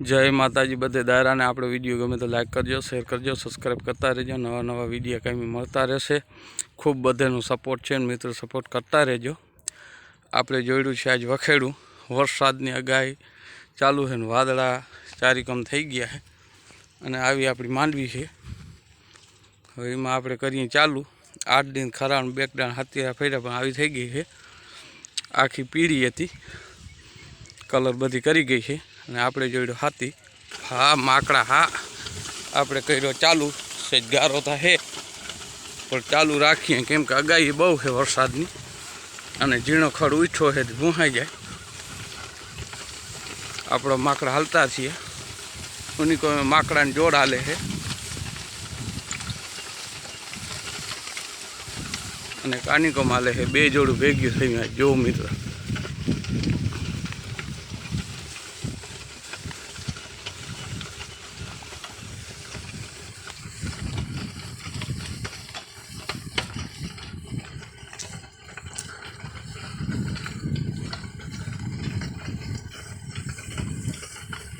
જય માતાજી બધે દાયરાને આપણો વીડિયો ગમે તો લાઈક કરજો શેર કરજો સબસ્ક્રાઈબ કરતા રહેજો. નવા નવા વીડિયો કાંઈ મળતા રહેશે. ખૂબ બધાનું સપોર્ટ છે મિત્રો સપોર્ટ કરતા રહેજો. આપણે જોયું છે આજ વખેડું. વરસાદની અગાઈ ચાલુ છે ને વાદળા ચારીકમ થઈ ગયા છે. અને આવી આપણી માંડવી છે. હવે એમાં આપણે કરીએ ચાલુ. આઠ દિન ખરાણ બેકડાણ હાથીરા ફેર્યા પણ આવી થઈ ગઈ છે. આખી પીળી હતી. કલર બધી કરી ગઈ છે. અને આપણે જોયું હાથી. હા, માકડા, હા. આપણે કર્યો ચાલુ. સેજ ગારો તો હે. પણ ચાલુ રાખીએ કેમ કે અગાઈ બહુ છે વરસાદની. અને ઝીણો ખડ ઉઠો છે ભૂંહાઈ જાય. આપણો માકડા હાલતા છીએ. ઉની કોઈ માકડાને જોડ હાલે છે. અને કાનિકો માલે છે. બે જોડું ભેગ્યું થયું જો મિત્ર.